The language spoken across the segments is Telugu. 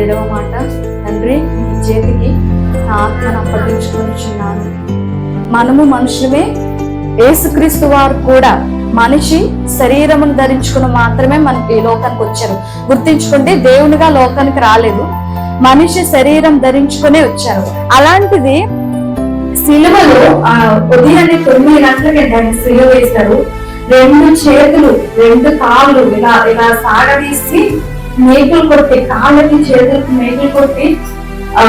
ఏడవ మాట తండ్రి నీ చేతికి నా ఆత్మను అప్పగించుకుంటున్నాను మనము మనుషులమే. ఏసుక్రీస్తు వారు కూడా మనిషి శరీరమును ధరించుకుని మాత్రమే మనకి ఈ లోకానికి వచ్చారు. గుర్తించుకుంటే దేవునిగా లోకానికి రాలేదు. మనిషి శరీరం ధరించుకునే వచ్చారు. అలాంటిది సిలువలో ఉదయాన్నే తొమ్మిది గంటలకి దాన్ని సిలువ వేశారు. రెండు చేతులు రెండు కాళ్ళు ఇలా ఇలా సాగదీసి మేకులు కొడితే కాళ్ళకి చేతులకు మేకులు కొడితే ఆ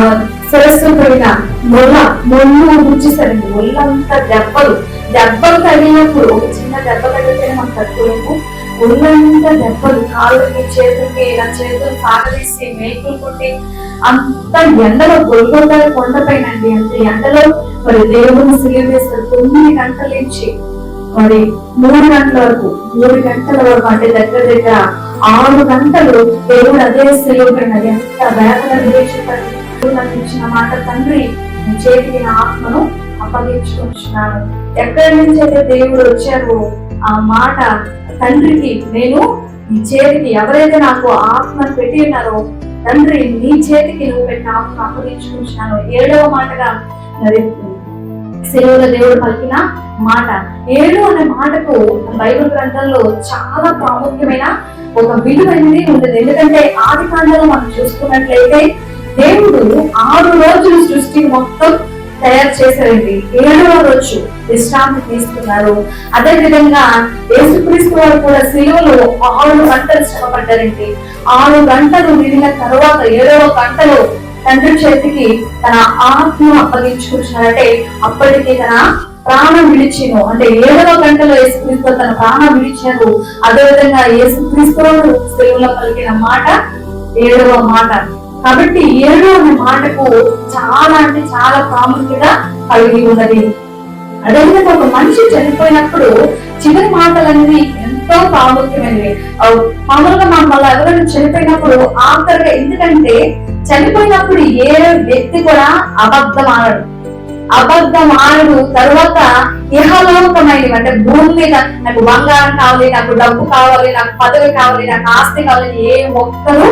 సరస్సు పడిన మొల్ల మొల్లు గుచ్చేసారండి ఒళ్ళంతా దెబ్బలు. దెబ్బలు తగిలినప్పుడు ఒక చిన్న దెబ్బ తగిలితే మనం తట్టుకోలేము. ఒళ్ళంతా దెబ్బలు కాళ్ళకి చేతులకి ఇలా చేతులు సాగదీసి మేకులు కొట్టి అంత ఎండలో గొల్గొండ కొండపైన అండి అంత ఎండలో మరి దేవుని సిలివేస్తారు తొమ్మిది గంటల నుంచి మరి మూడు గంటల వరకు మూడు గంటల వరకు అంటే దగ్గర దగ్గర ఆరు గంటలు దేవుడు అదే సెలవుపడినది ఎంత వేదన నాకు ఇచ్చిన మాట తండ్రి నీ చేతికి నా ఆత్మను అప్పగించుకుంటున్నాను. ఎక్కడి నుంచి అయితే దేవుడు వచ్చారో ఆ మాట తండ్రికి నేను నీ చేతికి ఎవరైతే నాకు ఆత్మను పెట్టి ఉన్నారో తండ్రి నీ చేతికి నువ్వు పెట్టిన ఆత్మను అప్పగించుకుంటున్నాను. ఏడవ మాటగా సెలవుల దేవుడు పలికిన మాట. ఏడు అనే మాటకు బైబిల్ గ్రంథంలో చాలా ప్రాముఖ్యమైన ఒక విలువైనది ఉండదు. ఎందుకంటే ఆది కాండలో మనం చూసుకున్నట్లయితే దేవుడు ఆరు రోజులు సృష్టి మొత్తం తయారు చేశారండి ఏడవ రోజు విశ్రాంతి తీసుకున్నారు. అదే విధంగా యేసుక్రీస్తు వారు కూడా సిలువలో ఆరు గంటలు శ్రమపడ్డారండి. ఆరు గంటలు విడిన తర్వాత ఏడవ గంటలో తండ్రి చేతికి తన ఆత్మ అప్పగించుకుంటున్నారంటే అప్పటికి తన ప్రాణం విడిచిను అంటే ఏడవ గంటలో యేసుక్రీస్తు తన ప్రాణం విడిచారు అదేవిధంగా యేసుక్రీస్తు తెలుగులో పలికిన మాట ఏడవ మాట. కాబట్టి ఏడు అనే మాటకు చాలా అంటే చాలా ప్రాముఖ్యత కలిగి ఉన్నది. అదేవిధంగా ఒక మనిషి చనిపోయినప్పుడు చివరి మాటలు అనేది ఎంతో ప్రాముఖ్యమైనవి. మామూలుగా మా మళ్ళీ ఎవరైనా చనిపోయినప్పుడు ఆఖరిగా ఎందుకంటే చనిపోయినప్పుడు ఏ వ్యక్తి కూడా అబద్ధం ఆడడు. అబద్ధం ఆడు తర్వాత ఇహలోకమైనవి అంటే భూమి మీద నాకు బంగారం కావాలి నాకు డబ్బు కావాలి నాకు పదవి కావాలి నాకు ఆస్తి కావాలి ఏ ఒక్కరూ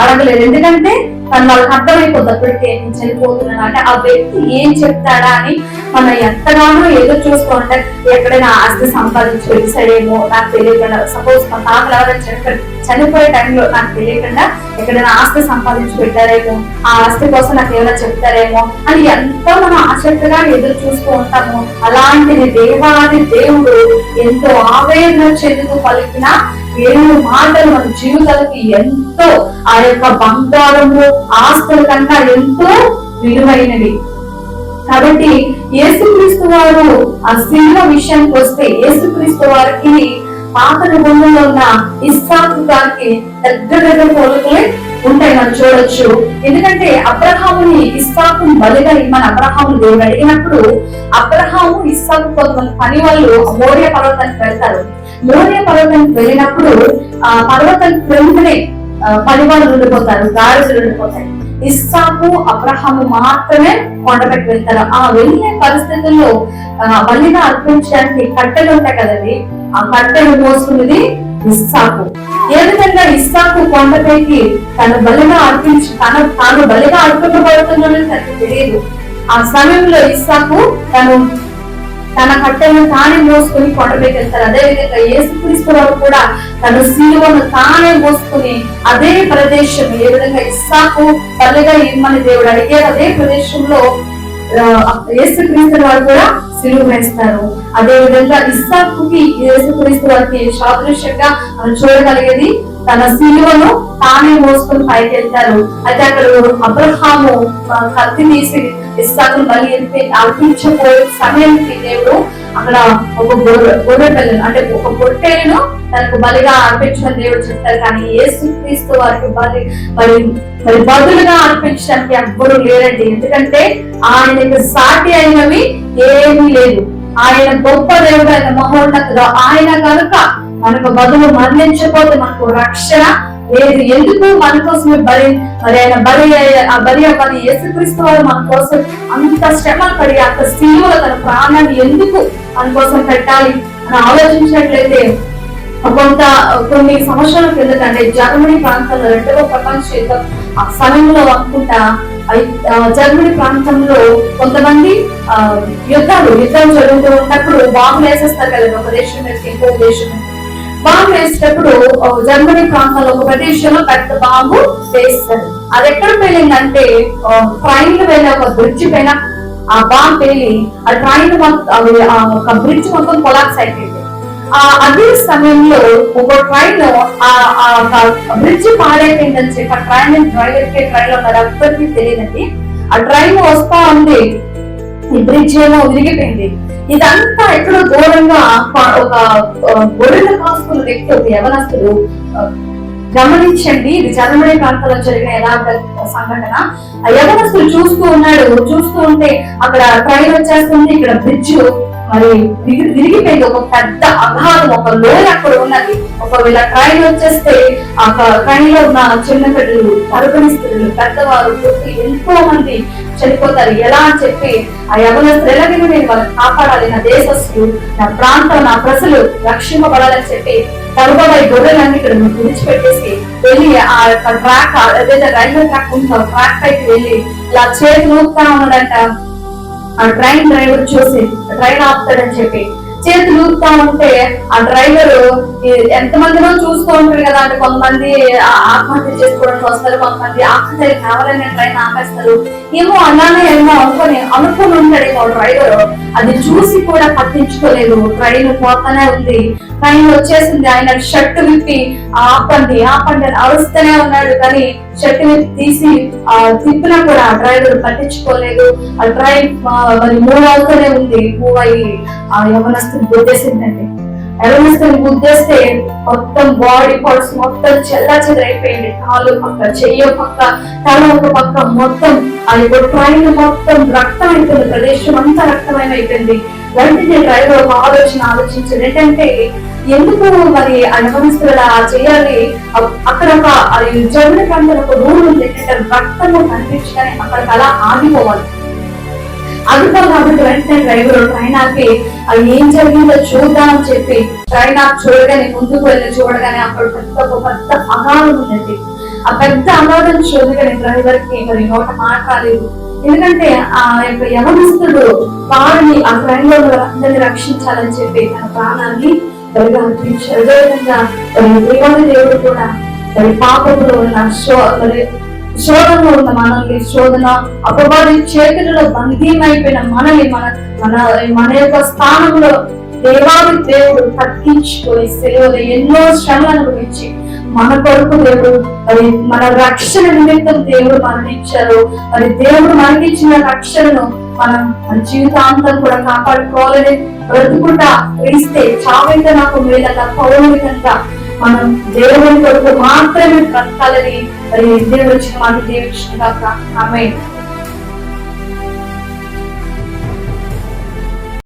అడగలేదు. ఎందుకంటే తను వాళ్ళకి అర్థమైపోతుంది అప్పటికే నేను చనిపోతున్నాను. అంటే ఆ వ్యక్తి ఏం చెప్తాడా అని మనం ఎంతగానో ఏదో చూసుకోండి ఎక్కడైనా ఆస్తి సంపాదించి వెళ్ళిసాడేమో నాకు తెలియకుండా సపోజ్ మా తాతలు ఎవరైనా చనిపోయి చనిపోయే టైంలో నాకు తెలియకుండా ఎక్కడైనా ఆస్తి సంపాదించి పెట్టారేమో ఆ ఆస్తి కోసం నాకు ఏమైనా చెప్తారేమో అని ఎంతో మనం ఆసక్తిగా ఎదురు చూస్తూ ఉంటాము. అలాంటిది దేవాది దేవుడు ఎంతో ఆవేదన చెందుతూ పలికిన ఏడు మాటలు మన జీవితాలకి ఎంతో ఆ యొక్క బంగారము ఆస్తుల కన్నా ఎంతో విలువైనవి. కాబట్టి యేసుక్రీస్తు వారు ఆ సినిమా విషయానికి వస్తే యేసుక్రీస్తు వారికి పాత నిబంధనలో ఉన్న ఇస్సాకు గారికి దగ్గర దగ్గర పోలికలే ఉంటాయి మనం చూడొచ్చు. ఎందుకంటే అబ్రహాముని ఇస్సాకు బలిగా మన అబ్రహాము దేవుడు అడిగినప్పుడు అబ్రహాము ఇస్సాకు కొంతమంది పని వాళ్ళు మోర్య పర్వతానికి వెళ్తారు. మోర్య పర్వతానికి వెళ్ళినప్పుడు ఆ పర్వతానికి వెంటనే ఆ, పని వాళ్ళు ఉండిపోతారు గాడిదలు ఉండిపోతాయి ఇస్సాకు అబ్రహాము మాత్రమే కొండపైకి వెళ్తారు. ఆ వెళ్ళే పరిస్థితుల్లో బలిగా అర్పించడానికి కట్టెలు ఉంటాయి కదండి ఆ కట్టెలు మోసుకున్నది ఇస్సాకు. ఏ విధంగా ఇస్సాకు కొండపైకి తను బలిగా అర్పించి తన తాను బలిగా అర్పింపబడుతుందని తనకు తెలియదు. ఆ సమయంలో ఇస్సాకు తను తన కట్టెలను తానే మోసుకొని కొండ మీద వెళ్తారు. అదే విధంగా యేసుక్రీస్తు వారు కూడా తన శిలువను తానే మోసుకొని అదే ప్రదేశం ఏ విధంగా ఇస్సాకు తల్లిగా ఇమ్మని దేవుడు అడిగారు. అదే ప్రదేశంలో యేసుక్రీస్తు వారు కూడా సిలువ వేస్తారు. అదే విధంగా ఇస్సాకుకి యేసుక్రీస్తు వారికి సాదృశ్యంగా మనం చూడగలిగేది తన సిలువను తానే మోసుకొని పైకి వెళ్తారు అయితే అక్కడ అబ్రహాము కత్తి తీసి ఇస్సాకు బలి అర్పించబోయే సమయానికి దేవుడు అక్కడ ఒక గొర్రె గొర్రె అంటే ఒక పొట్టేలను తనకు బలిగా అర్పించమని దేవుడు చెప్తారు. కానీ యేసుక్రీస్తు వారికి బలి మరి మరి బదులుగా అర్పించడానికి ఎవ్వరూ లేరండి. ఎందుకంటే ఆయనకు సాటి అయినవి ఏమీ లేదు ఆయన గొప్ప దేవుడు ఆయన మహోన్నతుడు. ఆయన కనుక మనకు బదులు మరణించకపోతే మనకు రక్షణ లేదు ఎందుకు మన కోసమే బలి మరి ఆయన బలి ఆ బలి అవ్వాలి యేసుక్రీస్తు వారు మన కోసం అంత శ్రమ పడి అంత సిలువలో తన ప్రాణాన్ని ఎందుకు మన కోసం పెట్టాలి అని ఆలోచించినట్లయితే కొంత కొన్ని సంవత్సరాల కిందట అంటే జర్మనీ ప్రాంతంలో రెండవ ప్రపంచ యుద్ధం ఆ సమయంలో అనుకుంటా జర్మనీ ప్రాంతంలో కొంతమంది ఆ, యుద్ధాలు యుద్ధం జరుగుతూ ఉన్నప్పుడు బాంబులు వేసేస్తారు కదా ఒక దేశం మీద ఇంకో దేశం బాంబు వేసేటప్పుడు జర్మనీ ప్రాంతంలో ఒక ప్రదేశంలో పెద్ద బాంబు వేస్తారు. అది ఎక్కడ పేలిందంటే ట్రైన్ వెళ్ళే ఒక బ్రిడ్జ్ పైన ఆ బాంబు పేలి ఆ ట్రైన్ ఆ ఒక బ్రిడ్జ్ మొత్తం కొలాప్స్ అయిపోయింది. ఆ అదే సమయంలో ఒక ట్రైన్ ఆ బ్రిడ్జ్ పాడైపోయిందని చెప్పి ఆ ట్రైన్ డ్రైవర్కి ట్రైన్లో మరి ఎవ్వరికి తెలియదండి. ఆ ట్రైన్ వస్తా ఉంది. ఈ బ్రిడ్జ్ ఏమో విరిగిపోయింది ఇదంతా ఎక్కడో దూరంగా ఒక ఆ, గొర్రెలు కాసుకున్న వ్యక్తి ఒక యవనస్తుడు గమనించండి. ఇది జర్మనీ ప్రాంతంలో జరిగిన యథార్థ సంఘటన. ఆ యవనస్తుడు చూస్తూ ఉన్నాడు. చూస్తూ ఉంటే అక్కడ ట్రైన్ వచ్చేస్తుంది. ఇక్కడ బ్రిడ్జ్ మరి విరిగిపోయింది ఒక పెద్ద అగాధం ఒక లోయ అక్కడ ఉన్నది. ఒకవేళ ట్రైన్ వచ్చేస్తే ఆ ట్రైన్లో ఉన్న చిన్న బిడ్డలు గర్భిణీ స్త్రీలు పెద్దవారు ఎంతో మంది చనిపోతారు. ఎలా అని చెప్పి ఆ యవనస్తులు ఎలాగైనా నేను వాళ్ళని కాపాడాలి. నా దేశస్తులు నా ప్రాంతం నా ప్రజలు రక్షింపబడాలని చెప్పి తరువాత ఈ గొర్రెలన్నీ ఇక్కడ విడిచిపెట్టేసి వెళ్ళి ఆ యొక్క ట్రాక్ ఏదైతే రైల్వే ట్రాక్ ఉందో ట్రాక్ పైకి వెళ్ళి ఇలా చేతులు ఊపుతా ఉన్నాడంట. ఆ ట్రైన్ డ్రైవర్ చూసి ట్రైన్ ఆపుతాడని చెప్పి చేతులు ఊపుతా ఉంటే ఆ డ్రైవర్ ఎంత మందినో చూస్తూ ఉంటారు కదా అంటే కొంతమంది ఆత్మహత్య చేసుకోవడానికి వస్తారు కొంతమంది ఆత్మహత్య కావాలని ట్రైన్ ఆపేస్తారు. ఏమో అలానే ఏమో అనుకొని అనుకుని ఉంటాడు డ్రైవర్. అది చూసి కూడా పట్టించుకోలేదు. ట్రైన్ పోతానే ఉంది. ట్రైన్ వచ్చేసింది. ఆయన షర్ట్ విప్పి ఆపండి ఆపండి అని అరుస్తూనే ఉన్నాడు. కానీ షర్ట్ విప్పి తీసి ఆ తిప్పినా కూడా ఆ డ్రైవర్ పట్టించుకోలేదు. ఆ ట్రైన్ మరి మూవ్ అవుతూనే ఉంది. మూవ్ అయ్యి ఆ యవనస్తుని గుర్తేసిందండి ఎరమిస్తుని గుద్దేస్తే మొత్తం బాడీ పార్ట్స్ మొత్తం చెల్లా చెదరైపోయింది కాలు పక్క చెయ్య పక్క తల ఒక పక్క మొత్తం అది యొక్క ట్రైన్ మొత్తం రక్తం అయిపోయింది ప్రదేశం అంతా రక్తమైన అయిపోయింది. వెంటనే డ్రైవర్ ఒక ఆలోచన ఆలోచించాడు. ఏంటంటే ఎందుకు మరి ఆ యవనస్తులు అలా చేయాలి? అక్కడ ఒక ఆ ఒక రూల్ ఉంది ఏంటంటే రక్తము కనిపించగానే అక్కడికి అలా ఆగిపోవాలి. అందుకని కాబట్టి వెంటనే డ్రైవర్ ట్రైన్ ఆపి అది ఏం జరిగిందో చూద్దామని చెప్పి ట్రైన్ ఆపి చూడగానే ముందుకు వెళ్ళి చూడగానే అక్కడ పెద్ద ఒక పెద్ద అగాధం ఉందండి. ఆ పెద్ద అగాధం చూడగానే డ్రైవర్కి మరి నోట మాట రాలేదు. ఎందుకంటే ఆ యొక్క యవనస్తుడు వారిని ఆ ట్రైన్లో అందరిని రక్షించాలని చెప్పి తన ప్రాణాన్ని బలిగా అర్పించారు అదేవిధంగా దేవాది దేవుడు కూడా మరి పాపంలో ఉన్న మరి శోధనలో ఉన్న మనల్ని శోధన అపవాది చేతులలో బంధీమైపోయిన మనల్ని మన మన మన యొక్క స్థానంలో దేవాది దేవుడు తగ్గించుకొని సెలవులు ఎన్నో శ్రమలను గురించి మన కొరకు దేవుడు మరి మన రక్షణ నిమిత్తం దేవుడు మరణించారు మరి దేవుడు మనకిచ్చిన రక్షణను మనం మన జీవితాంతం కూడా కాపాడుకోవాలని బ్రతుకుంటా ఇస్తే చావైతే నాకు మేలగా పౌరునికంగా మనం దేవుని కొరకు మాత్రమే బ్రతకాలని మరి దేవుడు ఇచ్చిన మాట కాక ఆమె